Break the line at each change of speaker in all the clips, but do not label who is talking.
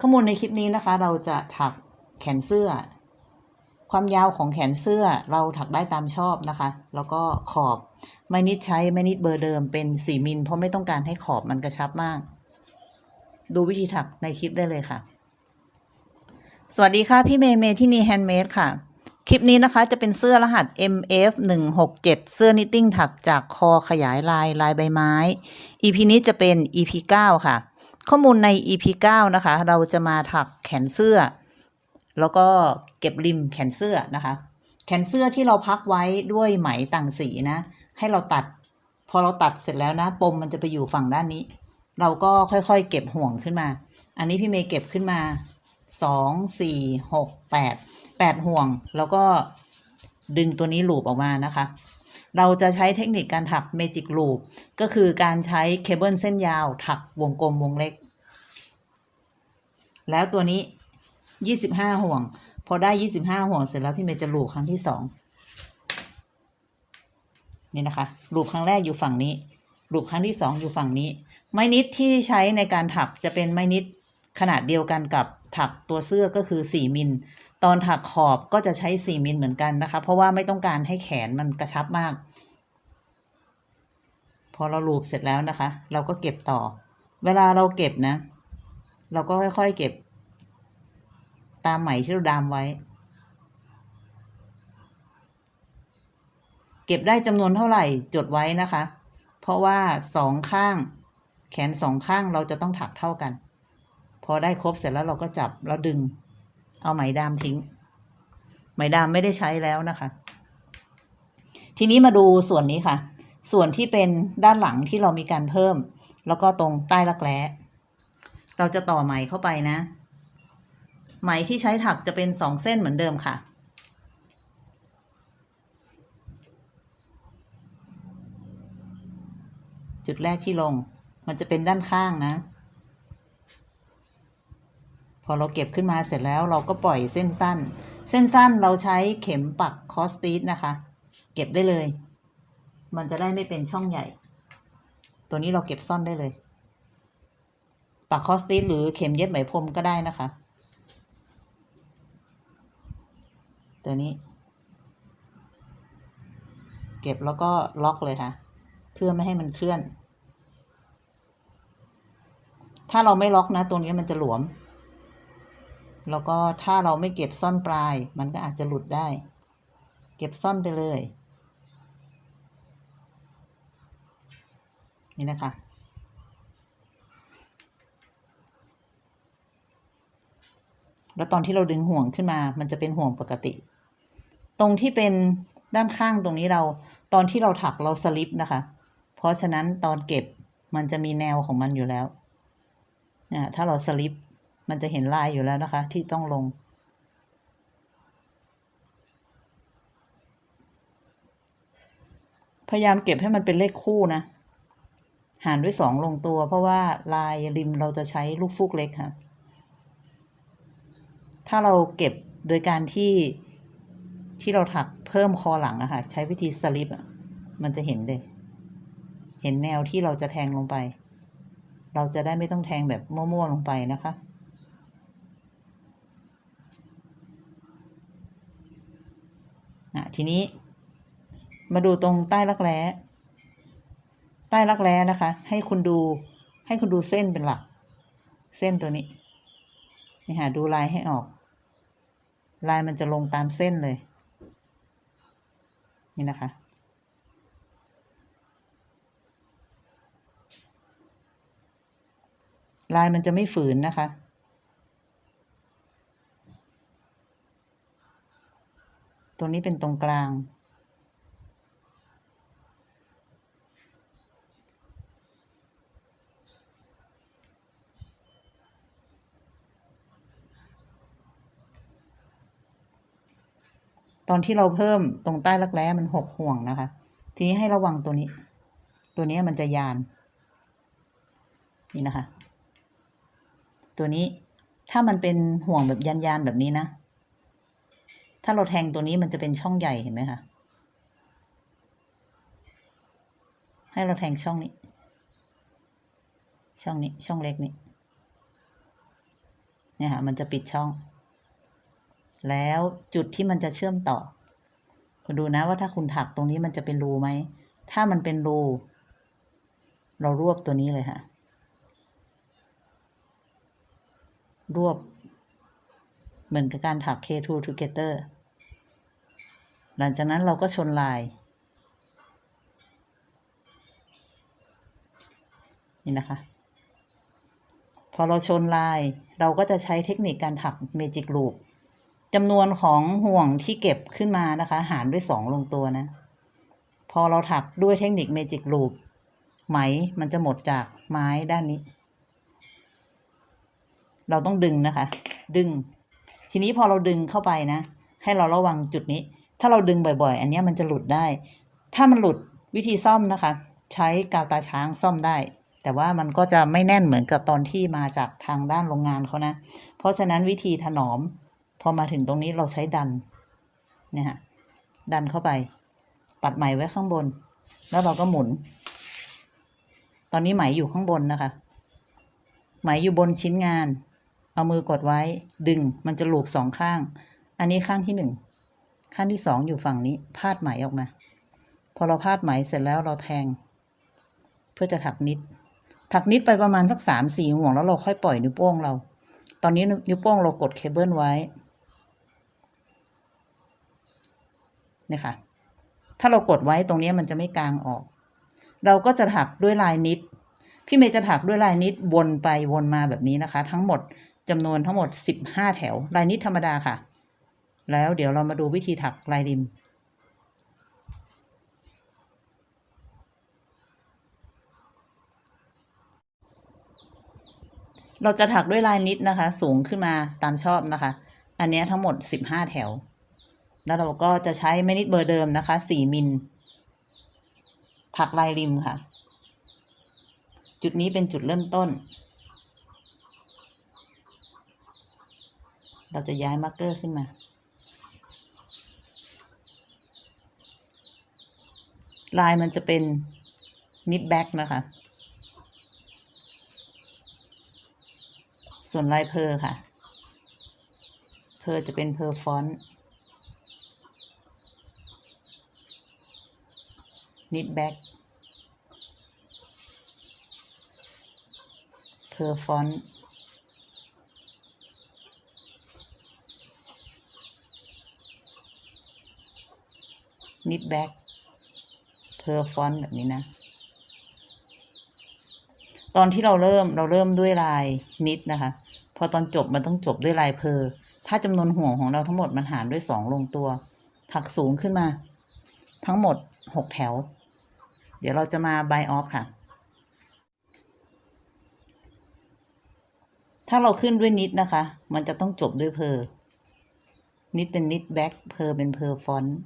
ข้อมูลในคลิปนี้นะคะ เราจะถักแขนเสื้อ ความยาวของแขนเสื้อเราถักได้ตามชอบนะคะ แล้วก็ขอบไม่นิดใช้ไม่นิดเบอร์เดิมเป็น4มิลเพราะไม่ต้องการให้ขอบมันกระชับมาก ดูวิธีถักในคลิปได้เลยค่ะ สวัสดีค่ะ พี่เมย์เมย์ที่นี่แฮนด์เมดค่ะคลิปนี้นะคะจะเป็นเสื้อรหัส MF 1 6 7เสื้อนิตติ้งถักจากคอขยายลายลายใบไม้ EP นี้จะเป็น EP 9 ค่ะ ข้อมูลใน EP 9 นะคะ เราจะมาถักแขนเสื้อ แล้วก็เก็บริมแขนเสื้อนะคะ แขนเสื้อที่เราพักไว้ด้วยไหมต่างสีนะ ให้เราตัด พอเราตัดเสร็จแล้วนะ ปมมันจะไปอยู่ฝั่งด้านนี้ เราก็ค่อยๆ เก็บห่วงขึ้นมา อันนี้พี่เมย์เก็บขึ้นมาสองสี่หกแปดแปดห่วง แล้วก็ดึงตัวนี้หลูปออกมานะคะ เราจะใช้เทคนิคการถักเมจิกลูปก็คือการใช้เคเบิลเส้นยาว ถักวงกลมวงเล็ก แล้วตัวนี้ยี่สิบห้าห่วง พอได้ยี่สิบห้าห่วงเสร็จแล้วพี่เมย์จะลูปครั้งที่สองนี่นะคะลูปครั้งแรกอยู่ฝั่งนี้ลูปครั้งที่สองอยู่ฝั่งนี้ ไม้นิดที่ใช้ในการถักจะเป็นไม้นิดขนาดเดียวกันกับถักตัวเสื้อก็คือ4มิล ตอนถักขอบก็จะใช้4มิลเหมือนกันนะคะ เพราะว่าไม่ต้องการให้แขนมันกระชับมาก พอเราลูบเสร็จแล้วนะคะ เราก็เก็บต่อ เวลาเราเก็บนะ เราก็ค่อยๆเก็บ ตามไหมที่เราดามไว้ เก็บได้จำนวนเท่าไหร่จดไว้นะคะ เพราะว่าสองข้าง แขนสองข้างเราจะต้องถักเท่ากัน พอได้ครบเสร็จแล้วเราก็จับแล้วดึง เอาไหมดามทิ้ง ไหมดามไม่ได้ใช้แล้วนะคะ ทีนี้มาดูส่วนนี้ค่ะ ส่วนที่เป็นด้านหลังที่เรามีการเพิ่ม แล้วก็ตรงใต้รักแร้เราจะต่อไหมเข้าไปนะ ไหมที่ใช้ถักจะเป็นสองเส้นเหมือนเดิมค่ะ จุดแรกที่ลง มันจะเป็นด้านข้างนะ อเราเก็บขึ้นมาเสร็จแล้วเราก็ปล่อยเส้นสั้น เส้นสั้นเราใช้เข็มปักคอสตีสนะคะ เก็บได้เลย มันจะได้ไม่เป็นช่องใหญ่ ตัวนี้เราเก็บซ่อนได้เลย ปักคอสตีสหรือเข็มเย็บไหมพรมก็ได้นะคะ ตัวนี้ เก็บแล้วก็ล็อกเลยค่ะ เพื่อไม่ให้มันเคลื่อน ถ้าเราไม่ล็อกนะ ตัวนี้มันจะหลวม แล้วก็ถ้าเราไม่เก็บซ่อนปลาย มันก็อาจจะหลุดได้ เก็บซ่อนไปเลย นี่นะคะแล้วตอนที่เราดึงห่วงขึ้นมา มันจะเป็นห่วงปกติ ตรงที่เป็นด้านข้างตรงนี้เรา ตอนที่เราถักเราสลิปนะคะ เพราะฉะนั้นตอนเก็บมันจะมีแนวของมันอยู่แล้วนะถ้าเราสลิป มันจะเห็นลายอยู่แล้วนะคะ ที่ต้องลง พยายามเก็บให้มันเป็นเลขคู่นะ หารด้วยสองลงตัว เพราะว่าลายริมเราจะใช้ลูกฟูกเล็กค่ะ ถ้าเราเก็บโดยการที่ที่เราถักเพิ่มคอหลังอะค่ะใช้วิธีสลิปอะมันจะเห็นเลย เห็นแนวที่เราจะแทงลงไป เราจะได้ไม่ต้องแทงแบบมั่วๆลงไปนะคะ อะทีนี้ มาดูตรงใต้รักแร้ ใต้รักแร้นะคะ ให้คุณดู ให้คุณดูเส้นเป็นหลัก เส้นตัวนี้ นี่หาดูลายให้ออก ลายมันจะลงตามเส้นเลย นี่นะคะลายมันจะไม่ฝืนนะคะ ตัวนี้เป็นตรงกลาง ตอนที่เราเพิ่มตรงใต้รักแร้มันหกห่วงนะคะ ทีนี้ให้ระวังตัวนี้ ตัวนี้มันจะยาน นี่นะคะ ตัวนี้ถ้ามันเป็นห่วงแบบยานๆแบบนี้นะ ถ้าเราแทงตัวนี้มันจะเป็นช่องใหญ่เห็นไหมคะ ให้เราแทงช่องนี้ ช่องนี้ช่องเล็กนี้เนี่ยค่ะมันจะปิดช่อง แล้วจุดที่มันจะเชื่อมต่อ คุณดูนะว่าถ้าคุณถักตรงนี้มันจะเป็นรูไหม ถ้ามันเป็นรู เรารวบตัวนี้เลยค่ะ รวบ เหมือนกับการถัก K2 together หลังจากนั้นเราก็ชนลาย นี่นะคะ พอเราชนลายเราก็จะใช้เทคนิคการถักเมจิกลูปจำนวนของห่วงที่เก็บขึ้นมานะคะ หารด้วยสองลงตัวนะ พอเราถักด้วยเทคนิคเมจิกลูปไหมมันจะหมดจากไม้ด้านนี้ เราต้องดึงนะคะ ดึง ทีนี้พอเราดึงเข้าไปนะ ให้เราระวังจุดนี้ ถ้าเราดึงบ่อย ๆ อันนี้มันจะหลุดได้ ถ้ามันหลุดวิธีซ่อมนะคะ ใช้กาวตาช้างซ่อมได้ แต่ว่ามันก็จะไม่แน่นเหมือนกับตอนที่มาจากทางด้านโรงงานเขานะ เพราะฉะนั้นวิธีถนอม พอมาถึงตรงนี้เราใช้ดันเนี่ยฮะดันเข้าไป ปัดไหมไว้ข้างบน แล้วเราก็หมุน ตอนนี้ไหมอยู่ข้างบนนะคะ ไหมอยู่บนชิ้นงาน เอามือกดไว้ ดึงมันจะลูบสองข้าง อันนี้ข้างที่หนึ่งข้างที่สองอยู่ฝั่งนี้พาดไหมออกมา พอเราพาดไหมเสร็จแล้วเราแทง เพื่อจะถักนิด ถักนิดไปประมาณสักสามสี่ห่วงแล้วเราค่อยปล่อยนิ้วโป้งเรา ตอนนี้นิ้วโป้งเรากดเคเบิลไว้นี่ค่ะ ถ้าเรากดไว้ตรงนี้มันจะไม่กลางออก เราก็จะถักด้วยลายนิด พี่เมย์จะถักด้วยลายนิดวนไปวนมาแบบนี้นะคะ ทั้งหมด จำนวนทั้งหมดสิบห้าแถว ลายนิดธรรมดาค่ะ แล้วเดี๋ยวเรามาดูวิธีถักลายริม เราจะถักด้วยลายนิดนะคะ สูงขึ้นมาตามชอบนะคะ อันนี้ทั้งหมดสิบห้าแถว แล้วเราก็จะใช้แม่นิดเบอร์เดิมนะคะสี่มิล ถักลายริมค่ะ จุดนี้เป็นจุดเริ่มต้น เราจะย้ายมาร์กเกอร์ขึ้นมา ลายมันจะเป็นนิดแบ็กนะคะ ส่วนลายเพอร์ค่ะ เพอร์จะเป็นเพอร์ฟอนต์นิดแบ็กเพอร์ฟอนต์ นิดแบ็กเพอร์ฟอนต์แบบนี้นะ ตอนที่เราเริ่มเราเริ่มด้วยลายนิดนะคะ พอตอนจบมันต้องจบด้วยลายเพอร์ถ้าจำนวนห่วงของเราทั้งหมดมันหารด้วยสองลงตัว ถักสูงขึ้นมา ทั้งหมดหกแถว เดี๋ยวเราจะมาบายออฟค่ะ ถ้าเราขึ้นด้วยนิดนะคะ มันจะต้องจบด้วยเพอร์นิดเป็นนิดแบ็คเพอร์เป็นเพอร์ฟอนต์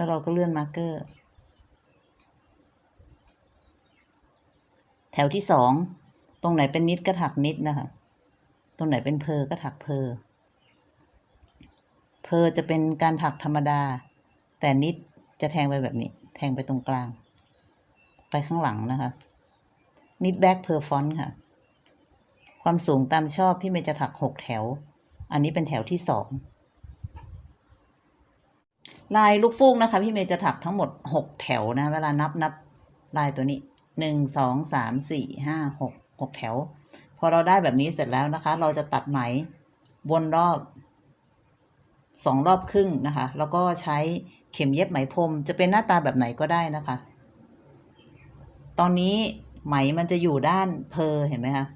แล้วเราก็เลื่อนมาร์กเกอร์ แถวที่สองตรงไหนเป็นนิดก็ถักนิดนะคะ ตรงไหนเป็นเพอก็ถักเพอ เพอจะเป็นการถักธรรมดา แต่นิดจะแทงไปแบบนี้ แทงไปตรงกลาง ไปข้างหลังนะคะ นิดแบ็คเพอร์ฟอนต์ค่ะ ความสูงตามชอบพี่เมย์จะถักหกแถว อันนี้เป็นแถวที่สอง ลายลูกฟูกนะคะ พี่เมย์จะถักทั้งหมดหกแถวนะ เวลานับนับลายตัวนี้หนึ่งสองสามสี่ห้าหกหกแถว พอเราได้แบบนี้เสร็จแล้วนะคะ เราจะตัดไหมวนรอบสองรอบครึ่งนะคะ แล้วก็ใช้เข็มเย็บไหมพรมจะเป็นหน้าตาแบบไหนก็ได้นะคะ ตอนนี้ไหมมันจะอยู่ด้านเพอเห็นไหมคะ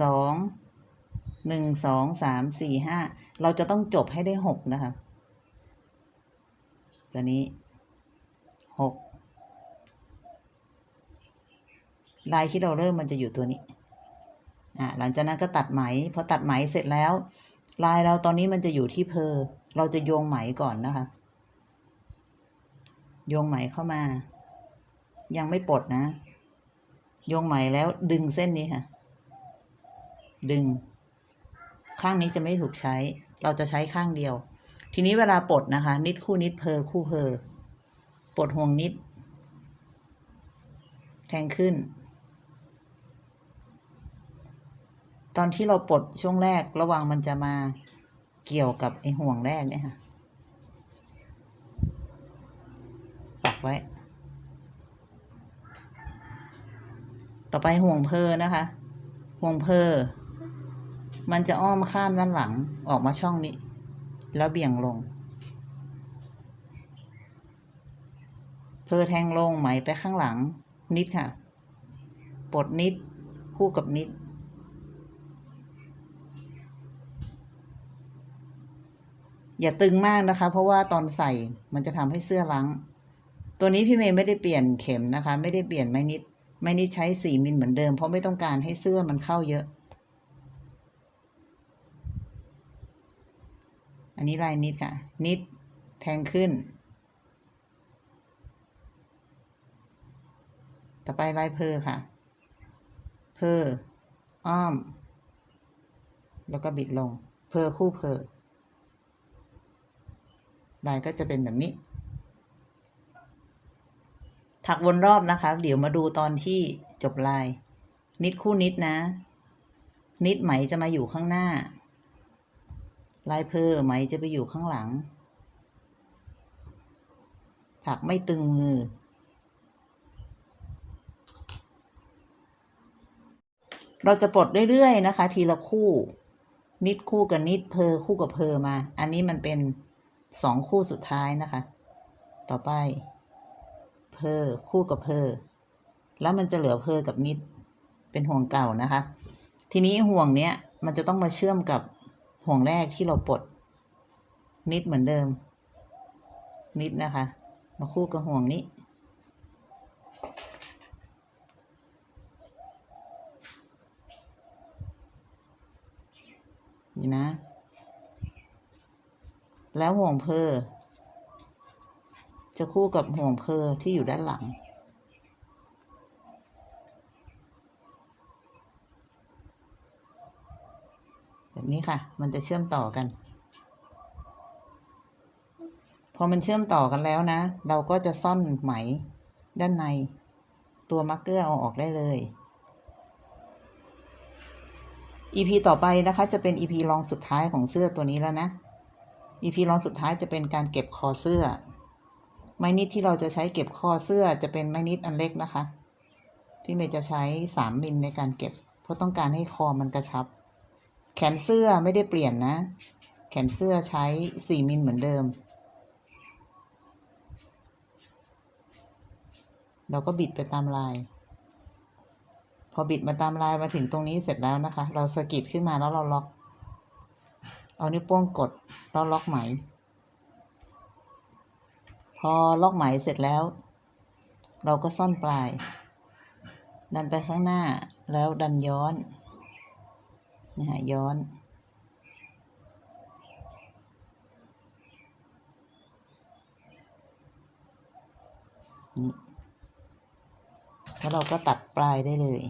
สองหนึ่งสองสามสี่ห้า เราจะต้องจบให้ได้หกนะคะตัวนี้หกลายที่เราเริ่มมันจะอยู่ตัวนี้อ่าหลังจากนั้นก็ตัดไหมพอตัดไหมเสร็จแล้ว ลายเราตอนนี้มันจะอยู่ที่เพอเราจะโยงไหมก่อนนะคะ โยงไหมเข้ามา ยังไม่ปลดนะ โยงไหมแล้วดึงเส้นนี้ค่ะ ดึง ข้างนี้จะไม่ถูกใช้ เราจะใช้ข้างเดียว ทีนี้เวลาปลดนะคะ นิดคู่นิดเพอคู่เพอปลดห่วงนิด แทงขึ้น ตอนที่เราปลดช่วงแรกระวังมันจะมาเกี่ยวกับไอห่วงแรกเนี่ยค่ะปักไว้ ต่อไปห่วงเพอนะคะ ห่วงเพอ มันจะอ้อมข้ามด้านหลังออกมาช่องนี้ แล้วเบี่ยงลง เพอแทงลงไหมไปข้างหลัง นิดค่ะ ปลดนิดคู่กับนิด อย่าตึงมากนะคะ เพราะว่าตอนใส่มันจะทำให้เสื้อลัง ตัวนี้พี่เมย์ไม่ได้เปลี่ยนเข็มนะคะ ไม่ได้เปลี่ยนไม้นิด ไม้นิดใช้สี่มิลเหมือนเดิม เพราะไม่ต้องการให้เสื้อมันเข้าเยอะ อันนี้ลายนิดค่ะ นิดแทงขึ้น ต่อไปลายเพอค่ะ เพออ้อม แล้วก็บิดลง เพอคู่เพอลายก็จะเป็นแบบนี้ ถักวนรอบนะคะ เดี๋ยวมาดูตอนที่จบลาย นิดคู่นิดนะ นิดไหมจะมาอยู่ข้างหน้า ลายเพอไหมจะไปอยู่ข้างหลังถักไม่ตึงมือ เราจะปลดเรื่อยๆนะคะ ทีละคู่ นิดคู่กับนิดเพอคู่กับเพอมา อันนี้มันเป็นสองคู่สุดท้ายนะคะ ต่อไป เพอคู่กับเพอแล้วมันจะเหลือเพอกับนิดเป็นห่วงเก่านะคะ ทีนี้ห่วงเนี้ยมันจะต้องมาเชื่อมกับ ห่วงแรกที่เราปลดนิดเหมือนเดิมนิดนะคะ มาคู่กับห่วงนี้ นี่นะ แล้วห่วงเพอจะคู่กับห่วงเพอที่อยู่ด้านหลัง แบบนี้ค่ะ มันจะเชื่อมต่อกัน พอมันเชื่อมต่อกันแล้วนะ เราก็จะซ่อนไหมด้านในตัวมาร์กเกอร์เอาออกได้เลย EP ต่อไปนะคะจะเป็น EP รองสุดท้ายของเสื้อตัวนี้แล้วนะ EP รองสุดท้ายจะเป็นการเก็บคอเสื้อ ไม้นิดที่เราจะใช้เก็บคอเสื้อจะเป็นไม้นิดอันเล็กนะคะ พี่เมย์จะใช้สามมิลในการเก็บ เพราะต้องการให้คอมันกระชับ แขนเสื้อไม่ได้เปลี่ยนนะ แขนเสื้อใช้สี่มิลเหมือนเดิม เราก็บิดไปตามลาย พอบิดมาตามลายมาถึงตรงนี้เสร็จแล้วนะคะ เราสกิดขึ้นมาแล้วเราล็อก เอานิ้วโป้งกดแล้วล็อกไหม พอล็อกไหมเสร็จแล้ว เราก็ซ่อนปลาย ดันไปข้างหน้าแล้วดันย้อน นี่ฮะย้อนนี่แล้วเราก็ตัดปลายได้เลย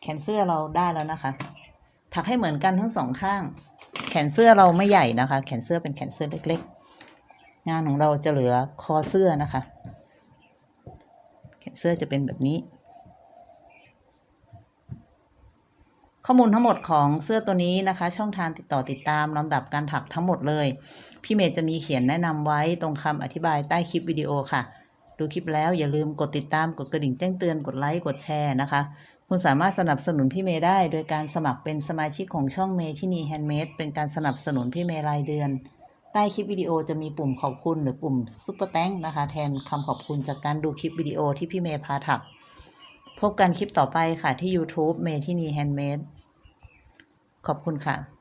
แขนเสื้อเราได้แล้วนะคะ ถักให้เหมือนกันทั้งสองข้าง แขนเสื้อเราไม่ใหญ่นะคะ แขนเสื้อเป็นแขนเสื้อเล็ก ๆ งานของเราจะเหลือคอเสื้อนะคะ แขนเสื้อจะเป็นแบบนี้ ข้อมูลทั้งหมดของเสื้อตัวนี้นะคะ ช่องทางติดต่อติดตามลำดับการถักทั้งหมดเลย พี่เมย์จะมีเขียนแนะนำไว้ตรงคำอธิบายใต้คลิปวิดีโอค่ะ ดูคลิปแล้วอย่าลืมกดติดตามกดกระดิ่งแจ้งเตือนกดไลค์กดแชร์นะคะคุณสามารถสนับสนุนพี่เมย์ได้ โดยการสมัครเป็นสมาชิกของช่องเมย์ที่นีแฮนด์เมดเป็นการสนับสนุนพี่เมย์รายเดือน ใต้คลิปวิดีโอจะมีปุ่มขอบคุณหรือปุ่มซุปเปอร์แตงนะคะ แทนคำขอบคุณจากการดูคลิปวิดีโอที่พี่เมย์พาถัก พบกันคลิปต่อไปค่ะที่ YouTube เมย์ที่นีแฮนด์เมด ขอบคุณค่ะ